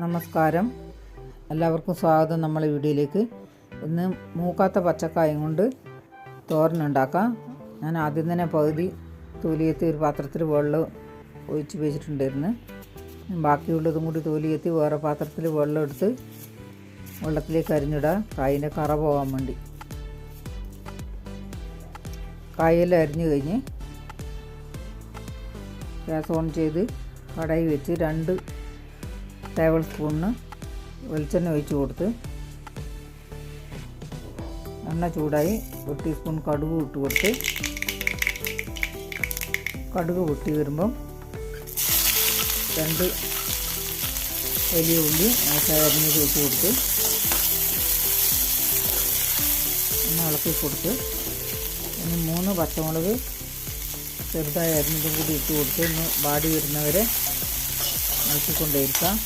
നമസ്കാരം. എല്ലാവർക്കും സ്വാഗതം നമ്മളെ വീഡിയോയിലേക്ക്. ഇന്ന് മൂക്കാത്ത പച്ചക്കായും കൊണ്ട് തോരനുണ്ടാക്കാം ഞാൻ ആദ്യം തന്നെ പകുതി തൊലിയെത്തി ഒരു പാത്രത്തിൽ വെള്ളം ഒഴിച്ച് വെച്ചിട്ടുണ്ടായിരുന്നു. ബാക്കിയുള്ളതും കൂടി തൊലിയെത്തി വേറെ പാത്രത്തിൽ വെള്ളം എടുത്ത് വെള്ളത്തിലേക്ക് അരിഞ്ഞിടാം. കായിന്റെ കറ പോകാൻ വേണ്ടി. കായെല്ലാം അരിഞ്ഞു കഴിഞ്ഞ് ഗ്യാസ് ഓൺ ചെയ്ത് കടായി വെച്ച് രണ്ട് ടേബിൾ സ്പൂണിന് വെളിച്ചെണ്ണ ഒഴിച്ച് കൊടുത്ത് എണ്ണ ചൂടായി ഒരു ടീസ്പൂൺ കടുക് ഇട്ട് കൊടുത്ത് കടുക് പൊട്ടി വരുമ്പം രണ്ട് വലിയ ഉള്ളി അരിഞ്ഞത് വെച്ച് കൊടുത്ത് ഒന്ന് ഇളക്കി കൊടുത്ത് ഇനി മൂന്ന് പച്ചമുളക് ചെറുതായി അരിഞ്ഞതും കൂടി ഇട്ട് കൊടുത്ത് ഒന്ന് വാടി വരുന്നവരെ ഇളക്കിക്കൊണ്ടേയിരിക്കാം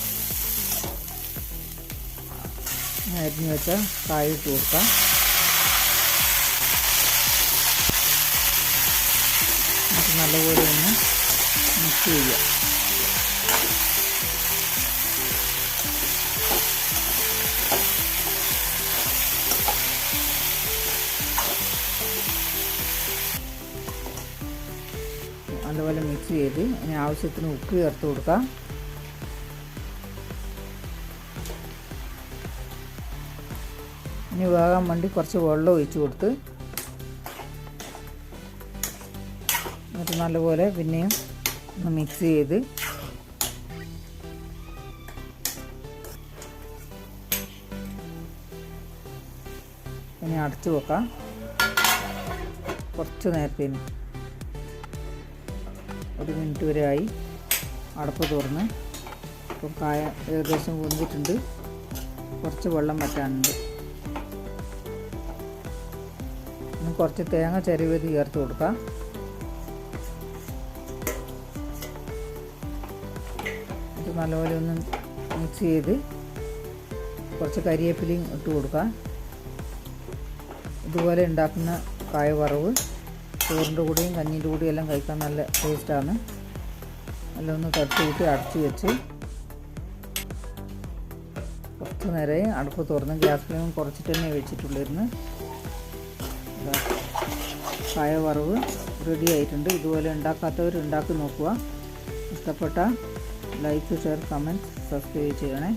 അരിഞ്ഞ് വെച്ച കായ ഇട്ട് കൊടുക്കാം. എന്നിട്ട് നല്ലപോലെ ഒന്ന് മിക്സ് ചെയ്യുക. നല്ലപോലെ മിക്സ് ചെയ്ത് ഇനി ആവശ്യത്തിന് ഉപ്പ് ചേർത്ത് കൊടുക്കാം. ഇനി വേകാൻ വേണ്ടി കുറച്ച് വെള്ളം ഒഴിച്ച് കൊടുത്ത് എന്നിട്ട് നല്ലപോലെ പിന്നെയും ഒന്ന് മിക്സ് ചെയ്ത് ഇനി അടച്ചു വെക്കാം. കുറച്ച് നേരത്തേന് ഒരു മിനിറ്റ് വരെ ആയി. അടപ്പ് തുറന്ന്. ഇപ്പം കായ ഏകദേശം കൊന്നിട്ടുണ്ട് കുറച്ച് വെള്ളം വറ്റാനുണ്ട്. ഇനി കുറച്ച് തേങ്ങ ചെരുവത് ചേർത്ത് കൊടുക്കാം. ഇത് നല്ലപോലെ ഒന്ന് മിക്സ് ചെയ്ത് കുറച്ച് കരിയേപ്പിലയും ഇട്ട് കൊടുക്കാം. ഇതുപോലെ ഉണ്ടാക്കുന്ന കായ വറവ് ചോറിന്റെ കൂടെയും കഞ്ഞിന്റെ കൂടെയും എല്ലാം കഴിക്കാൻ നല്ല ടേസ്റ്റാണ് എല്ലാം ഒന്ന് തട്ടി കൂട്ടി അടച്ച് വെച്ച് കുറച്ച് നേരം അടുപ്പ് തുറന്ന് ഗ്യാസ് ഫ്ലെയിം കുറച്ചിട്ട് തന്നെ വെച്ചിട്ടുള്ളായിരുന്നു കായ വറവ് റെഡി ആയിട്ടുണ്ട് ഇതുപോലെ ഉണ്ടാക്കാത്തവർ ഉണ്ടാക്കി നോക്കുക ഇഷ്ടപ്പെട്ട ലൈക്ക് ഷെയർ കമന്റ് സബ്സ്ക്രൈബ് ചെയ്യണേ